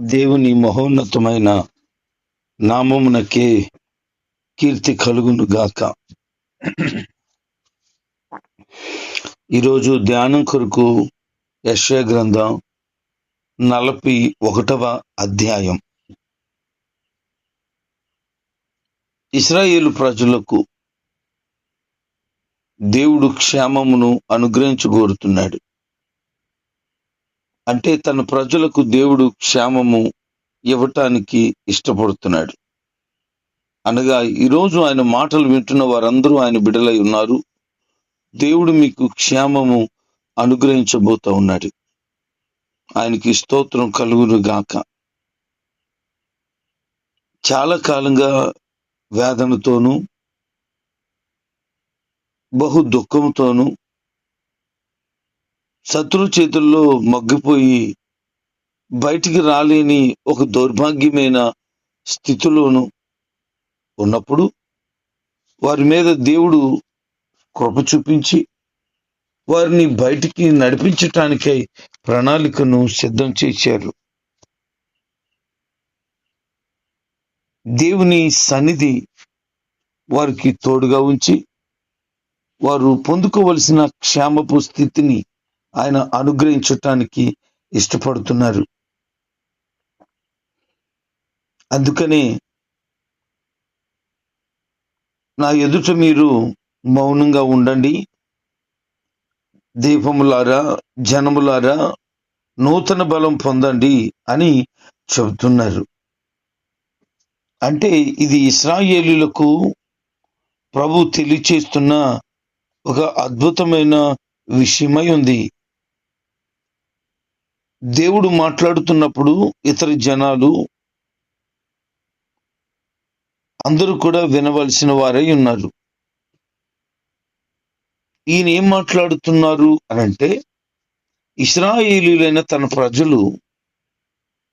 దేవుని మహోన్నతమైన నామమునకే కీర్తి కలుగును గాక ఈరోజు ధ్యానం కొరకు యశ్వ గ్రంథం నలభై ఒకటవ అధ్యాయం. ఇస్రాయేలు ప్రజలకు దేవుడు క్షేమమును అనుగ్రహించగోరుతున్నాడు. అంటే తన ప్రజలకు దేవుడు క్షేమము ఇవ్వటానికి ఇష్టపడుతున్నాడు. అనగా ఈరోజు ఆయన మాటలు వింటున్న వారందరూ ఆయన బిడలై ఉన్నారు. దేవుడు మీకు క్షేమము అనుగ్రహించబోతా ఉన్నాడు. ఆయనకి స్తోత్రం కలుగును గాక. చాలా కాలంగా వేదనతోనూ బహు దుఃఖంతోనూ శత్రు చేతుల్లో మగ్గిపోయి బయటికి రాలేని ఒక దౌర్భాగ్యమైన స్థితిలోను ఉన్నప్పుడు వారి మీద దేవుడు కృప చూపించి వారిని బయటికి నడిపించటానికై ప్రణాళికను సిద్ధం చేశారు. దేవుని సన్నిధి వారికి తోడుగా ఉంచి వారు పొందుకోవలసిన క్షేమపు స్థితిని ఆయన అనుగ్రహించటానికి ఇష్టపడుతున్నారు. అందుకనే నా ఎదుట మీరు మౌనంగా ఉండండి. దీపములారా జనములారా నూతన బలం పొందండి అని చెబుతున్నారు. అంటే ఇది ఇస్రాయేలీలకు ప్రభు తెలియచేస్తున్న ఒక అద్భుతమైన విషయమై ఉంది. దేవుడు మాట్లాడుతున్నప్పుడు ఇతర జనాలు అందరూ కూడా వినవలసిన వారై ఉన్నారు. ఈయన ఏం మాట్లాడుతున్నారు అని అంటే ఇస్రాయేలీలైన తన ప్రజలు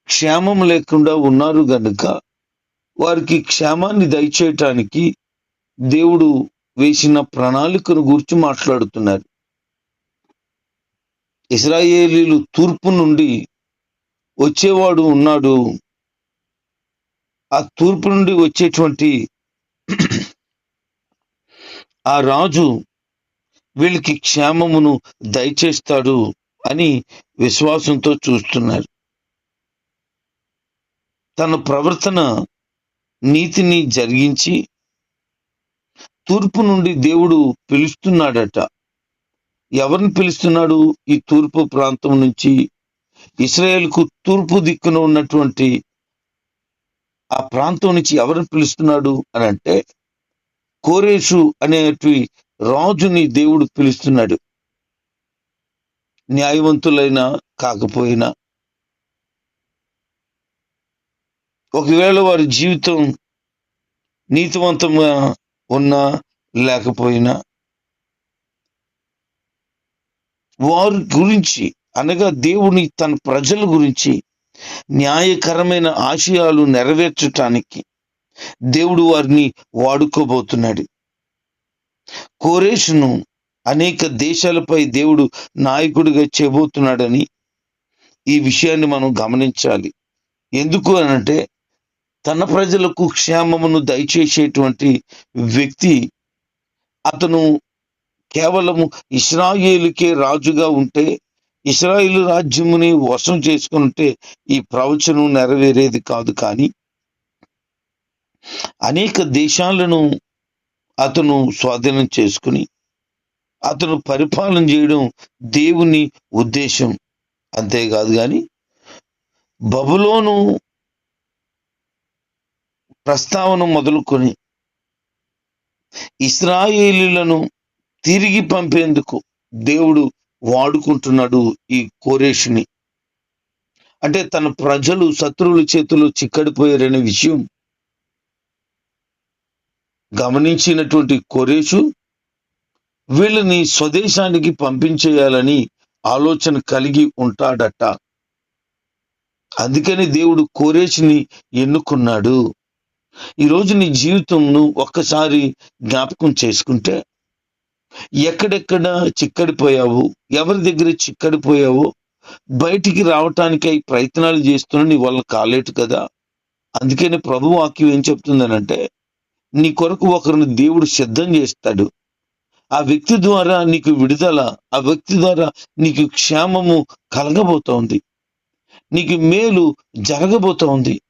క్షేమం లేకుండా ఉన్నారు గనుక వారికి క్షేమాన్ని దయచేయటానికి దేవుడు వేసిన ప్రణాళికను గురించి మాట్లాడుతున్నారు. ఇస్రాయేలీలు తూర్పు నుండి వచ్చేవాడు ఉన్నాడు. ఆ తూర్పు నుండి వచ్చేటువంటి ఆ రాజు వీళ్ళకి క్షేమమును దయచేస్తాడు అని విశ్వాసంతో చూస్తున్నారు తన ప్రవర్తన నీతిని జరిగించి తూర్పు నుండి దేవుడు పిలుస్తున్నాడట. ఎవరిని పిలుస్తున్నాడు ఈ తూర్పు ప్రాంతం నుంచి? ఇస్రాయేల్కు తూర్పు దిక్కున ఉన్నటువంటి ఆ ప్రాంతం నుంచి ఎవరిని పిలుస్తున్నాడు అని అంటే కోరేషు అనేటి రాజుని దేవుడు పిలుస్తున్నాడు. న్యాయవంతులైనా కాకపోయినా. ఒకవేళ వారి జీవితం నీతివంతంగా ఉన్నా లేకపోయినా వారి గురించి అనగా దేవుని తన ప్రజల గురించి న్యాయకరమైన ఆశయాలు నెరవేర్చటానికి దేవుడు వారిని వాడుకోబోతున్నాడు. కోరేషును అనేక దేశాలపై దేవుడు నాయకుడిగా చేయబోతున్నాడని ఈ విషయాన్ని మనం గమనించాలి. ఎందుకు అనంటే తన ప్రజలకు క్షేమమును దయచేసేటువంటి వ్యక్తి అతను కేవలము ఇస్రాయేలుకే రాజుగా ఉంటే ఇస్రాయేలు రాజ్యముని వశం చేసుకుంటే ఈ ప్రవచనం నెరవేరేది కాదు కానీ అనేక దేశాలను అతను స్వాధీనం చేసుకుని అతను పరిపాలన చేయడం దేవుని ఉద్దేశం. అంతేకాదు కానీ బబులోను ప్రస్తావన మొదలుకొని ఇస్రాయేలీలను తిరిగి పంపేందుకు దేవుడు వాడుకుంటున్నాడు ఈ కోరేషుని. అంటే తన ప్రజలు శత్రువుల చేతిలో చిక్కడిపోయారనే విషయం గమనించినటువంటి కొరేషు వీళ్ళని స్వదేశానికి పంపించేయాలని ఆలోచన కలిగి ఉంటాడట. అందుకని దేవుడు కోరేషుని ఎన్నుకున్నాడు. ఈరోజు నీ జీవితంను ఒక్కసారి జ్ఞాపకం చేసుకుంటే ఎక్కడెక్కడ చిక్కడిపోయావు? ఎవరి దగ్గర చిక్కడిపోయావో? బయటికి రావటానికై ప్రయత్నాలు చేస్తున్నా నీ వల్ల కాలేటు కదా? అందుకనే ప్రభు వాక్యం ఏం చెప్తుందనంటే నీ కొరకు ఒకరిని దేవుడు సిద్ధం చేస్తాడు. ఆ వ్యక్తి ద్వారా నీకు విడుదల ఆ వ్యక్తి ద్వారా నీకు క్షేమము కలగబోతోంది. నీకు మేలు జరగబోతోంది.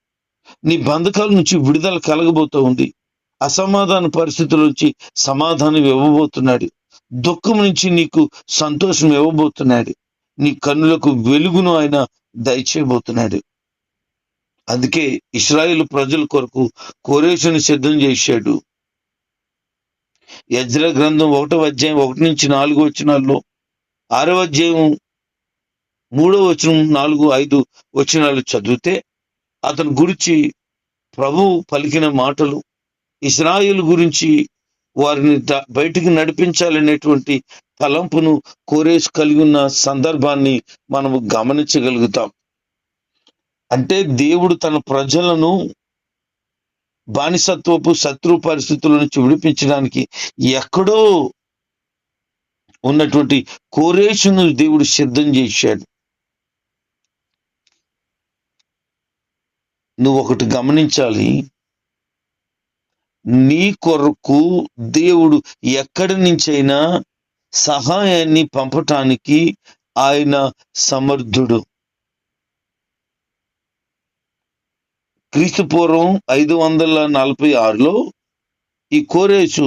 నీ బంధకాల నుంచి విడుదల కలగబోతోంది. అసమాధాన పరిస్థితుల నుంచి సమాధానం ఇవ్వబోతున్నాడు. దుఃఖం నుంచి నీకు సంతోషం ఇవ్వబోతున్నాడు. నీ కన్నులకు వెలుగును ఆయన దయచేయబోతున్నాడు. అందుకే ఇస్రాయిల్ ప్రజల కొరకు కోరేషుని సిద్ధం చేశాడు. యజ్ర గ్రంథం ఒకటో అధ్యాయం ఒకటి నుంచి నాలుగు వచనాల్లో ఆరవ అధ్యాయం మూడో వచనం నాలుగు ఐదు వచనాలు చదివితే అతని గురించి ప్రభు పలికిన మాటలు ఇజ్రాయిల్ గురించి వారిని బయటికి నడిపించాలనేటువంటి తలంపును కోరేసి కలిగి ఉన్న సందర్భాన్ని మనము గమనించగలుగుతాం. అంటే దేవుడు తన ప్రజలను బానిసత్వపు శత్రు పరిస్థితుల నుంచి విడిపించడానికి ఎక్కడో ఉన్నటువంటి కోరేషును దేవుడు సిద్ధం చేశాడు. నువ్వు ఒకటి గమనించాలి. నీ కొరకు దేవుడు ఎక్కడి నుంచైనా సహాయాన్ని పంపటానికి ఆయన సమర్థుడు. క్రీస్తుపూర్వం ఐదు వందల నలభై ఆరులో ఈ కోరేసు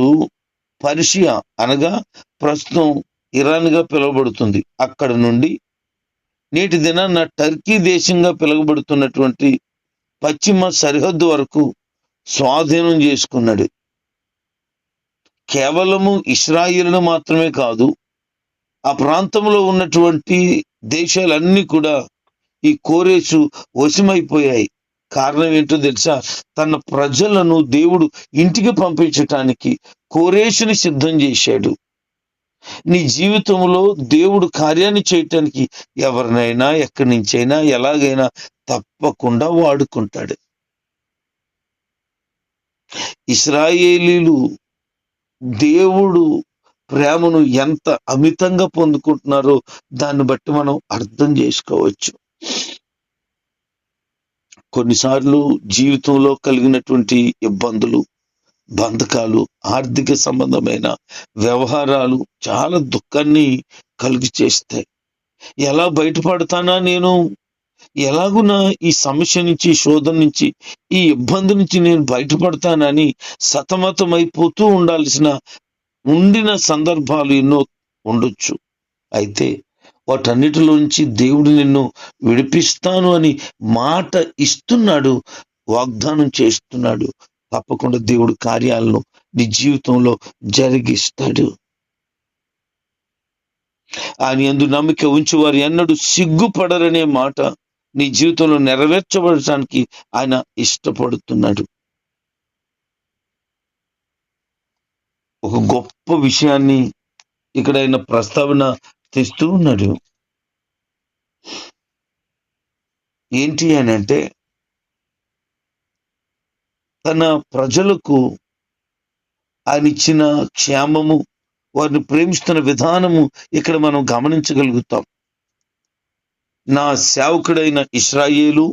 పర్షియా అనగా ప్రస్తుతం ఇరాన్గా పిలువబడుతుంది. అక్కడ నుండి నేటి దినాన టర్కీ దేశంగా పిలువబడుతున్నటువంటి పశ్చిమ సరిహద్దు వరకు స్వాధీనం చేసుకున్నాడు. కేవలము ఇస్రాయిల్ను మాత్రమే కాదు ఆ ప్రాంతంలో ఉన్నటువంటి దేశాలన్నీ కూడా ఈ కోరేసు వశమైపోయాయి. కారణం ఏంటో తెలుసా? తన ప్రజలను దేవుడు ఇంటికి పంపించటానికి కోరేసుని సిద్ధం చేశాడు. నీ జీవితంలో దేవుడు కార్యాన్ని చేయటానికి ఎవరినైనా ఎక్కడి నుంచైనా ఎలాగైనా తప్పకుండా వాడుకుంటాడు. ఇస్రాయేలీలు దేవుడు ప్రేమను ఎంత అమితంగా పొందుకుంటున్నారో దాన్ని బట్టి మనం అర్థం చేసుకోవచ్చు. కొన్నిసార్లు జీవితంలో కలిగినటువంటి ఇబ్బందులు బంధకాలు ఆర్థిక సంబంధమైన వ్యవహారాలు చాలా దుఃఖాన్ని కలుగు చేస్తాయి ఎలా బయటపడతానా నేను? ఎలాగునా ఈ సమస్య నుంచి శోధన నుంచి ఈ ఇబ్బంది నుంచి నేను బయటపడతానని సతమతమైపోతూ ఉండాల్సిన ఉండిన సందర్భాలు ఎన్నో ఉండొచ్చు. అయితే వాటన్నిటిలోంచి దేవుడు నిన్ను విడిపిస్తాను అని మాట ఇస్తున్నాడు వాగ్దానం చేస్తున్నాడు. తప్పకుండా దేవుడు కార్యాలను నీ జీవితంలో జరిగిస్తాడు. ఆయన ఎందు నమ్మిక ఉంచి వారు ఎన్నడూ సిగ్గుపడరనే మాట నీ జీవితంలో నెరవేర్చబడటానికి ఆయన ఇష్టపడుతున్నాడు. ఒక గొప్ప విషయాన్ని ఇక్కడ ఆయన ప్రస్తావన తెస్తూ ఉన్నాడు. ఏంటి అని అంటే తన ప్రజలకు ఆయన ఇచ్చిన క్షేమము వారిని ప్రేమిస్తున్న విధానము ఇక్కడ మనం గమనించగలుగుతాం. నా సేవకుడైన ఇస్రాయేలు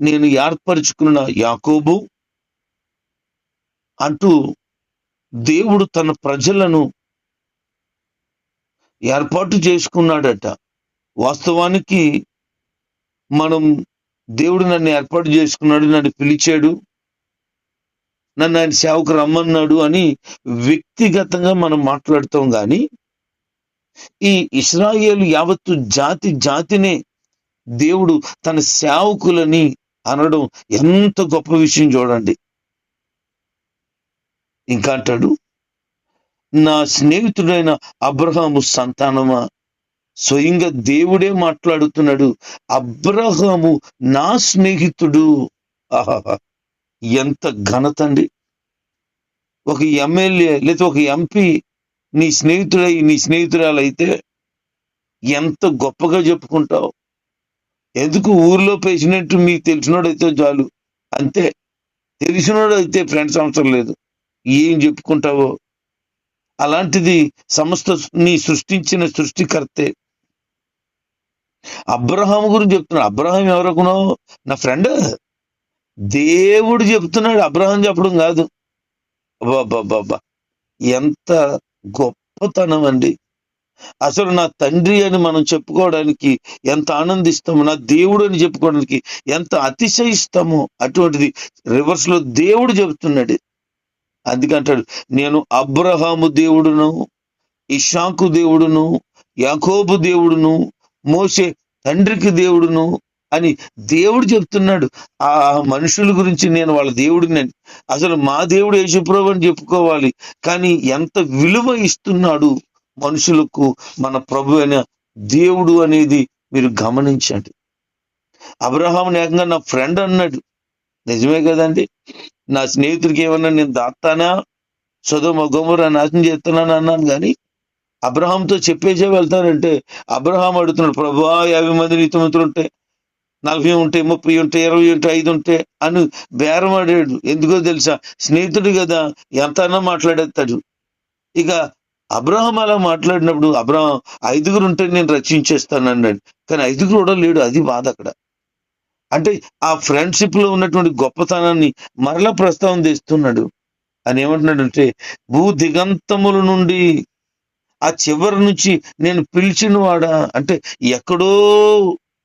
నేను ఏర్పరచుకున్న యాకోబు అంటూ దేవుడు తన ప్రజలను ఏర్పాటు చేసుకున్నాడట. వాస్తవానికి మనం దేవుడు నన్ను ఏర్పాటు చేసుకున్నాడు నన్ను పిలిచాడు నన్ను ఆయన సేవకు రమ్మన్నాడు అని వ్యక్తిగతంగా మనం మాట్లాడుతాం కానీ ఈ ఇస్రాయేలు యావత్తు జాతి జాతినే దేవుడు తన సేవకులని అనడం ఎంత గొప్ప విషయం చూడండి. ఇంకా అంటాడు నా స్నేహితుడైన అబ్రహాము సంతానమా? స్వయంగా దేవుడే మాట్లాడుతున్నాడు అబ్రహాము నా స్నేహితుడు. ఆహాహా ఎంత ఘనత అండి. ఒక ఎమ్మెల్యే లేదా ఒక ఎంపీ నీ స్నేహితుడై నీ స్నేహితురాలైతే ఎంత గొప్పగా చెప్పుకుంటావు. ఎందుకు ఊర్లో ప్రెసిడెంట్ మీకు తెలిసినోడైతే చాలు? అంతే. తెలిసినోడైతే ఫ్రెండ్స్ అవసరం లేదు. ఏం చెప్పుకుంటావో? అలాంటిది సమస్త నీ సృష్టించిన సృష్టికర్తే. అబ్రహాం గురించి చెప్తున్నాడు. అబ్రహాం ఎవరకునో నా ఫ్రెండ్. దేవుడు చెప్తున్నాడు. అబ్రహాం చెప్పడం కాదు. బాబా ఎంత గొప్పతనం అండి. అసలు నా తండ్రి అని మనం చెప్పుకోవడానికి ఎంత ఆనందిస్తాము నా దేవుడు అని చెప్పుకోవడానికి ఎంత అతిశయిస్తామో అటువంటిది. రివర్స్లో దేవుడు చెబుతున్నాడు. అందుకంటాడు నేను అబ్రహాము దేవుడును ఇషాకు దేవుడును యాకోబు దేవుడును మోసే తండ్రికి దేవుడును అని దేవుడు చెప్తున్నాడు. ఆ మనుషుల గురించి నేను వాళ్ళ దేవుడిని అసలు మా దేవుడు యేసుప్రభు అని చెప్పుకోవాలి. కానీ ఎంత విలువ ఇస్తున్నాడు. మనుషులకు మన ప్రభు అయిన దేవుడు అనేది మీరు గమనించండి. అబ్రహాం ఏకంగా నా ఫ్రెండ్ అన్నాడు. నిజమే కదండి? నా స్నేహితుడికి ఏమన్నా నేను దాస్తానా? సొదమ గొమర నాశనం చేస్తున్నాను అన్నాను కానీ అబ్రహాంతో చెప్పేసే వెళ్తానంటే అబ్రహాం అడుగుతున్నాడు ప్రభా యాభై మంది నీతిమంతులు ఉంటే నలభై ఉంటే ముప్పై ఉంటే ఇరవై ఉంటే ఐదు ఉంటే అని బేరం ఆడాడు. ఎందుకో తెలుసా? స్నేహితుడు కదా ఎంతన్నా మాట్లాడేస్తాడు. ఇక అబ్రహం అలా మాట్లాడినప్పుడు అబ్రహం ఐదుగురు ఉంటే నేను రచించేస్తాను అన్నాడు కానీ ఐదుగురు కూడా లేడు. అది బాధ అక్కడ. అంటే ఆ ఫ్రెండ్షిప్లో ఉన్నటువంటి గొప్పతనాన్ని మరలా ప్రస్తావన తెస్తున్నాడు అని ఏమంటున్నాడంటే భూ దిగంతముల నుండి ఆ చివరి నుంచి నేను పిలిచిన వాడా అంటే ఎక్కడో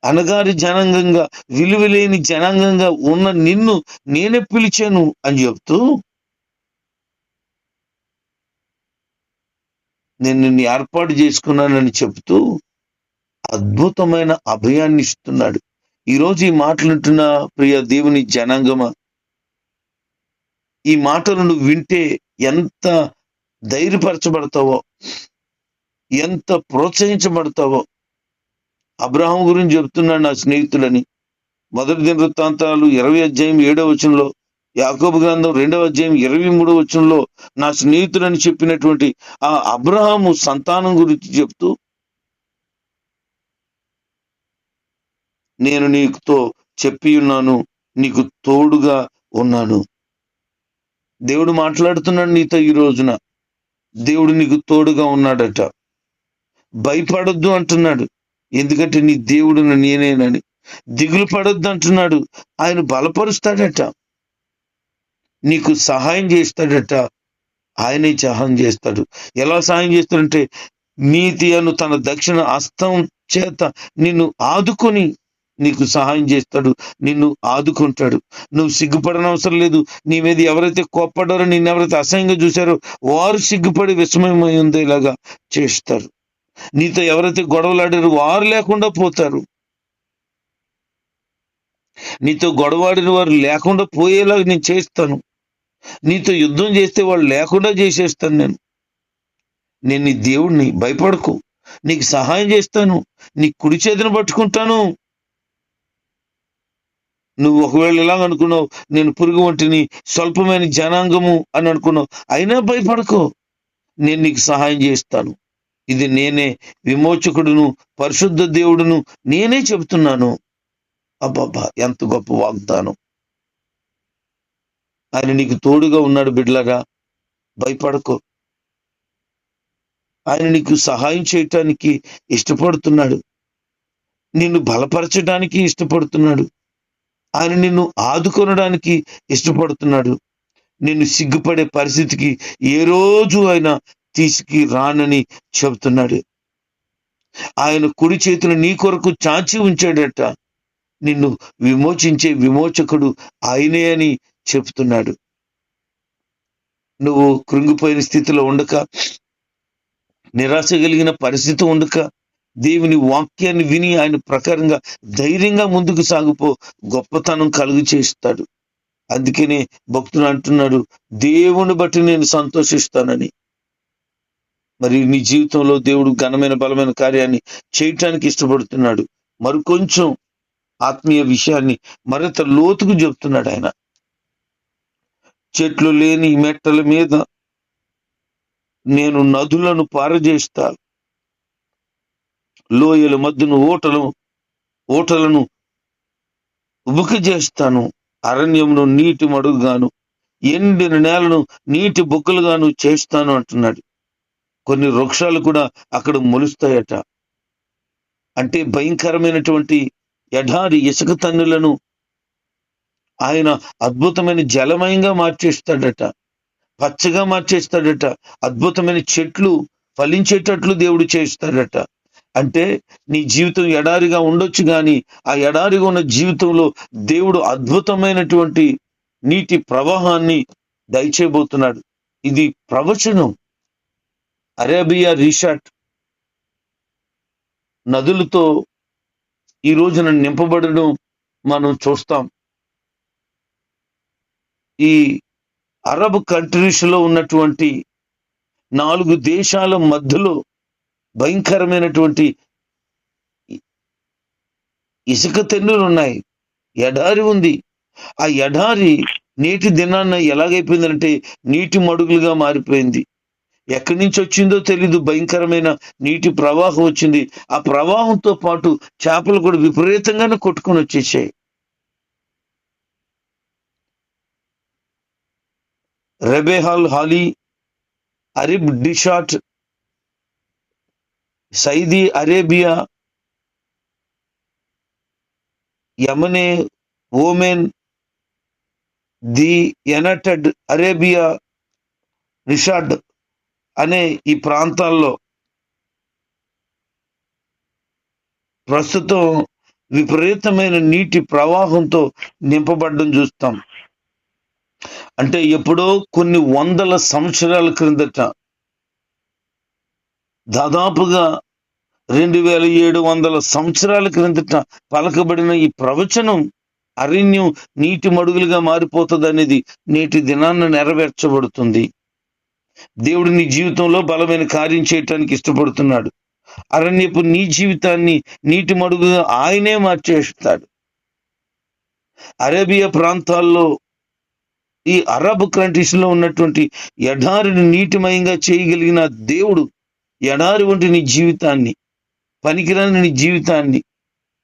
అనగారి జనాంగంగా విలువలేని జనాంగంగా ఉన్న నిన్ను నేనే పిలిచాను అని చెప్తూ నేను నిన్ను ఏర్పాటు చేసుకున్నానని చెబుతూ అద్భుతమైన అభయాన్ని ఇస్తున్నాడు. ఈరోజు ఈ మాటలుంటున్న ప్రియ దేవుని జనాంగమ ఈ మాటలను వింటే ఎంత ధైర్యపరచబడతావో ఎంత ప్రోత్సహించబడతావో అబ్రహం గురించి చెబుతున్నాడు నా స్నేహితులని. మొదటి దిన వృత్తాంతాలు ఇరవై అధ్యాయం ఏడవ వచనంలో యాకోబు గ్రంథం రెండవ అధ్యాయం ఇరవై మూడవ వచనంలో నా స్నేహితులని చెప్పినటువంటి ఆ అబ్రహాము సంతానం గురించి చెప్తూ నేను నీకుతో చెప్పి ఉన్నాను నీకు తోడుగా ఉన్నాను. దేవుడు మాట్లాడుతున్నాడు నీతో ఈ రోజున. దేవుడు నీకు తోడుగా ఉన్నాడట. భయపడొద్దు అంటున్నాడు. ఎందుకంటే నీ దేవుడు నేనేనని. దిగులు పడొద్దు అంటున్నాడు. ఆయన బలపరుస్తాడట. నీకు సహాయం చేస్తాడట. ఆయనే సహాయం చేస్తాడు. ఎలా సహాయం చేస్తాడంటే నీతి అను తన దక్షిణ హస్తం చేత నిన్ను ఆదుకొని నీకు సహాయం చేస్తాడు. నిన్ను ఆదుకుంటాడు. నువ్వు సిగ్గుపడని అవసరం లేదు. నీ మీద ఎవరైతే కోప్పడారో నిన్ను ఎవరైతే అసహ్యంగా చూశారో వారు సిగ్గుపడి విస్మయమై ఉండేలాగా చేస్తారు. నీతో ఎవరైతే గొడవలాడారో వారు లేకుండా పోతారు. నీతో గొడవాడిన వారు లేకుండా పోయేలాగా నేను చేస్తాను. నీతో యుద్ధం చేస్తే వాళ్ళు లేకుండా చేసేస్తాను నేను. నేను నీ దేవుణ్ణి భయపడకు. నీకు సహాయం చేస్తాను. నీ కుడి చేతిని పట్టుకుంటాను. నువ్వు ఒకవేళ ఇలాగ అనుకున్నావు నేను పురుగు వంటిని స్వల్పమైన జనాంగము అని అనుకున్నావు అయినా భయపడకో. నేను నీకు సహాయం చేస్తాను. ఇది నేనే విమోచకుడును పరిశుద్ధ దేవుడును నేనే చెబుతున్నాను. అబ్బాబ్బా ఎంత గొప్ప వాగ్దానం. ఆయన నీకు తోడుగా ఉన్నాడు బిడ్లరా భయపడకో. ఆయన నీకు సహాయం చేయటానికి ఇష్టపడుతున్నాడు. నిన్ను బలపరచడానికి ఇష్టపడుతున్నాడు. ఆయన నిన్ను ఆదుకొనడానికి ఇష్టపడుతున్నాడు. నిన్ను సిగ్గుపడే పరిస్థితికి ఏ రోజు ఆయన తీసుకు రానని చెబుతున్నాడు. ఆయన కుడి చేతులు నీ కొరకు చాచి ఉంచాడట. నిన్ను విమోచించే విమోచకుడు ఆయనే అని చెప్తున్నాడు నువ్వు కృంగిపోయిన స్థితిలో ఉండక నిరాశ కలిగిన పరిస్థితి ఉండక దేవుని వాక్యాన్ని విని ఆయన ప్రకారంగా ధైర్యంగా ముందుకు సాగిపో గొప్పతనం కలుగు చేస్తాడు. అందుకనే భక్తుడు అంటున్నాడు దేవుని బట్టి నేను సంతోషిస్తానని. మరి నీ జీవితంలో దేవుడు ఘనమైన బలమైన కార్యాన్ని చేయటానికి ఇష్టపడుతున్నాడు. మరికొంచెం ఆత్మీయ విషయాన్ని మరింత లోతుకు చెప్తున్నాడు ఆయన. చెట్లు లేని మెట్టల మీద నేను నదులను పారజేస్తాను. లోయల మధ్యను ఓటలు ఓటలను ఉబుక చేస్తాను అరణ్యమును నీటి మడుగుగాను ఎండిన నేలను నీటి బొక్కలుగాను చేస్తాను అంటున్నాడు. కొన్ని వృక్షాలు కూడా అక్కడ మొలుస్తాయట. అంటే భయంకరమైనటువంటి ఎడారి ఇసుక తన్నులను ఆయన అద్భుతమైన జలమయంగా మార్చేస్తాడట. పచ్చగా మార్చేస్తాడట. అద్భుతమైన చెట్లు ఫలించేటట్లు దేవుడు చేస్తాడట. అంటే నీ జీవితం ఎడారిగా ఉండొచ్చు కానీ ఆ ఎడారిగా ఉన్న జీవితంలో దేవుడు అద్భుతమైనటువంటి నీటి ప్రవాహాన్ని దయచేయబోతున్నాడు. ఇది ప్రవచనం. అరేబియా రీషాట్ నదులతో ఈ రోజున నింపబడడం మనం చూస్తాం. ఈ అరబ్ కంట్రీస్లో ఉన్నటువంటి నాలుగు దేశాల మధ్యలో భయంకరమైనటువంటి ఇసుక తెన్నులు ఉన్నాయి. ఎడారి ఉంది. ఆ ఎడారి నేటి దినాన్న ఎలాగైపోయిందంటే నీటి మడుగులుగా మారిపోయింది. ఎక్కడి నుంచి వచ్చిందో తెలీదు. భయంకరమైన నీటి ప్రవాహం వచ్చింది. ఆ ప్రవాహంతో పాటు చేపలు కూడా విపరీతంగానే కొట్టుకొని వచ్చేసాయి. రెబేహాల్ హాలీ అరిబ్ డిషాట్ సైదీ అరేబియా యమనే ఓమెన్ ది ఎనటెడ్ అరేబియా రిషాడ్ అనే ఈ ప్రాంతాల్లో ప్రస్తుతం విపరీతమైన నీటి ప్రవాహంతో నింపబడడం చూస్తాం. అంటే ఎప్పుడో కొన్ని వందల సంవత్సరాల క్రిందట దాదాపుగా రెండు వేల ఏడు వందల సంవత్సరాల క్రిందట పలకబడిన ఈ ప్రవచనం అరణ్యం నీటి మడుగులుగా మారిపోతుంది అనేది నేటి దినాన్న నెరవేర్చబడుతుంది. దేవుడు నీ జీవితంలో బలమైన కార్యం చేయటానికి ఇష్టపడుతున్నాడు. అరణ్యపు నీ జీవితాన్ని నీటి మడుగుగా ఆయనే మార్చేస్తాడు. అరేబియా ప్రాంతాల్లో ఈ అరబ్ కంట్రీస్లో ఉన్నటువంటి ఎడారిని నీటిమయంగా చేయగలిగిన దేవుడు ఎడారి వంటి నీ జీవితాన్ని పనికిరాని నీ జీవితాన్ని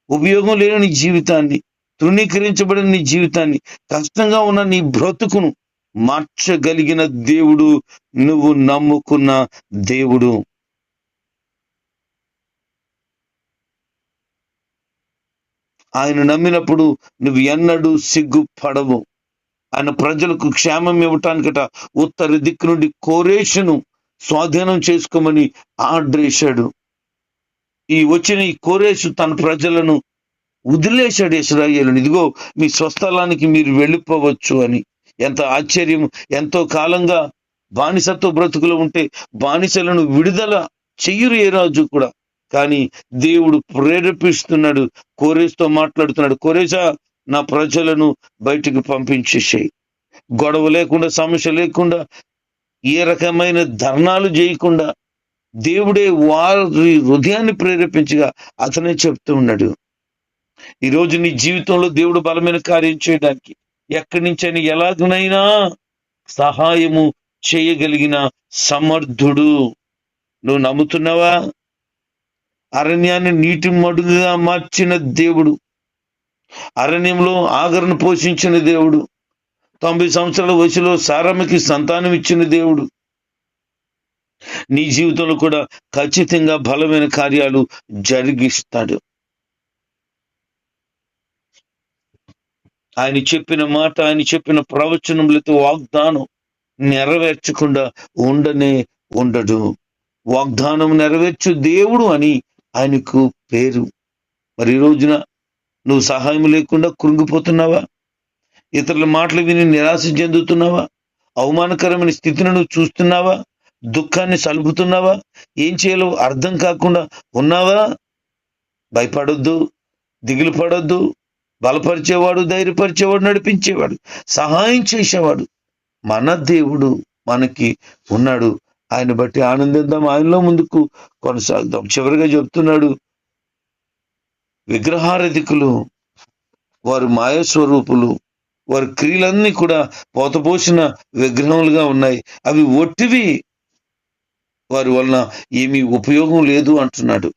ఉపయోగం లేని నీ జీవితాన్ని తృణీకరించబడిన నీ జీవితాన్ని కష్టంగా ఉన్న నీ బ్రతుకును మార్చగలిగిన దేవుడు నువ్వు నమ్ముకున్న దేవుడు. ఆయన నమ్మినప్పుడు నువ్వు ఎన్నడూ సిగ్గుపడవు. ఆయన ప్రజలకు క్షేమం ఇవ్వటానికట ఉత్తర దిక్కు నుండి కోరేషను స్వాధీనం చేసుకోమని ఆర్డర్ వేశాడు. ఈ వచ్చిన ఈ కోరేషు తన ప్రజలను వదిలేశాడు ఇస్రాయేలుని. ఇదిగో మీ స్వస్థలానికి మీరు వెళ్ళిపోవచ్చు అని. ఎంత ఆశ్చర్యం ఎంతో కాలంగా బానిసత్వ బ్రతుకులు ఉంటే బానిసలను విడుదల చెయ్యరు ఏ రాజు కూడా. కానీ దేవుడు ప్రేరేపిస్తున్నాడు కోరేస్తో మాట్లాడుతున్నాడు. కోరేసా నా ప్రజలను బయటికి పంపించేసేయి గొడవ లేకుండా సమస్య లేకుండా ఏ రకమైన ధర్నాలు చేయకుండా దేవుడే వారి హృదయాన్ని ప్రేరేపించగా అతనే చెప్తూ ఉన్నాడు. ఈరోజు నీ జీవితంలో దేవుడు బలమైన కార్యం చేయడానికి ఎక్కడి నుంచైనా ఎలాగనైనా సహాయము చేయగలిగిన సమర్థుడు. నువ్వు నమ్ముతున్నావా? అరణ్యాన్ని నీటి మడుగుగా మార్చిన దేవుడు అరణ్యంలో ఆగరను పోషించిన దేవుడు. తొంభై సంవత్సరాల వయసులో సారమ్మకి సంతానం ఇచ్చిన దేవుడు. నీ జీవితంలో కూడా ఖచ్చితంగా బలమైన కార్యాలు జరిగిస్తాడు. ఆయన చెప్పిన మాట ఆయన చెప్పిన ప్రవచనములతో వాగ్దానం నెరవేర్చకుండా ఉండనే ఉండడు. వాగ్దానం నెరవేర్చు దేవుడు అని ఆయనకు పేరు. మరి ఈ రోజున నువ్వు సహాయం లేకుండా కృంగిపోతున్నావా? ఇతరుల మాటలు విని నిరాశ చెందుతున్నావా? అవమానకరమైన స్థితిని నువ్వు చూస్తున్నావా? దుఃఖాన్ని సలుపుతున్నావా? ఏం చేయాలో అర్థం కాకుండా ఉన్నావా? భయపడొద్దు దిగులు పడొద్దు బలపరిచేవాడు ధైర్యపరిచేవాడు నడిపించేవాడు సహాయం చేసేవాడు. మన దేవుడు మనకి ఉన్నాడు. ఆయన బట్టి ఆనందిద్దాం. ఆయనలో ముందుకు కొనసాగుదాం. చివరిగా చెప్తున్నాడు విగ్రహారధికులు వారు మాయస్వరూపులు వారి క్రియలన్నీ కూడా పోతపోసిన విగ్రహములుగా ఉన్నాయి. అవి ఒట్టివి. వారి వలన ఏమీ ఉపయోగం లేదు అంటున్నాడు.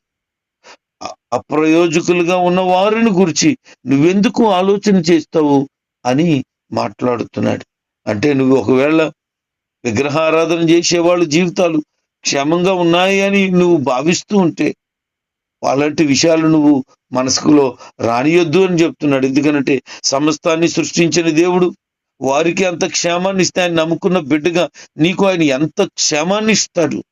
అప్రయోజకులుగా ఉన్న వారిని గురించి నువ్వెందుకు ఆలోచన చేస్తావు అని మాట్లాడుతున్నాడు. అంటే నువ్వు ఒకవేళ విగ్రహారాధన చేసేవాళ్ళ జీవితాలు క్షేమంగా ఉన్నాయి అని నువ్వు భావిస్తూ ఉంటే అలాంటి విషయాలు నువ్వు మనసుకులో రానియొద్దు అని చెప్తున్నాడు. ఎందుకనంటే సమస్తాన్ని సృష్టించిన దేవుడు వారికి అంత క్షేమాన్ని ఇస్తే ఆయన నమ్ముకున్న బిడ్డగా నీకు ఆయన ఎంత క్షేమాన్ని ఇస్తాడు.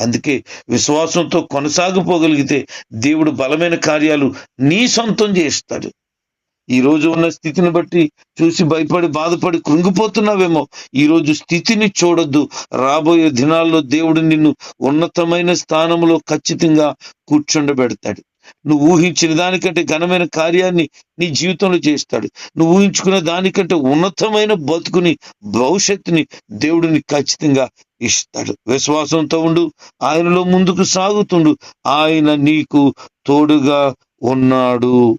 అందుకే విశ్వాసంతో కొనసాగిపోగలిగితే దేవుడు బలమైన కార్యాలు నీ సొంతం చేస్తాడు. ఈ రోజు ఉన్న స్థితిని బట్టి చూసి భయపడి బాధపడి కృంగిపోతున్నావేమో. ఈ రోజు స్థితిని చూడొద్దు. రాబోయే దినాల్లో దేవుడు నిన్ను ఉన్నతమైన స్థానంలో ఖచ్చితంగా కూర్చుండబెడతాడు. నువ్వు ఊహించిన దానికంటే ఘనమైన కార్యాన్ని నీ జీవితంలో చేస్తాడు. నువ్వు ఊహించుకున్న దానికంటే ఉన్నతమైన బతుకుని భవిష్యత్తుని దేవుడిని ఖచ్చితంగా ఇస్తాడు. విశ్వాసంతో ఉండు. ఆయనలో ముందుకు సాగుతుండు. ఆయన నీకు తోడుగా ఉన్నాడు.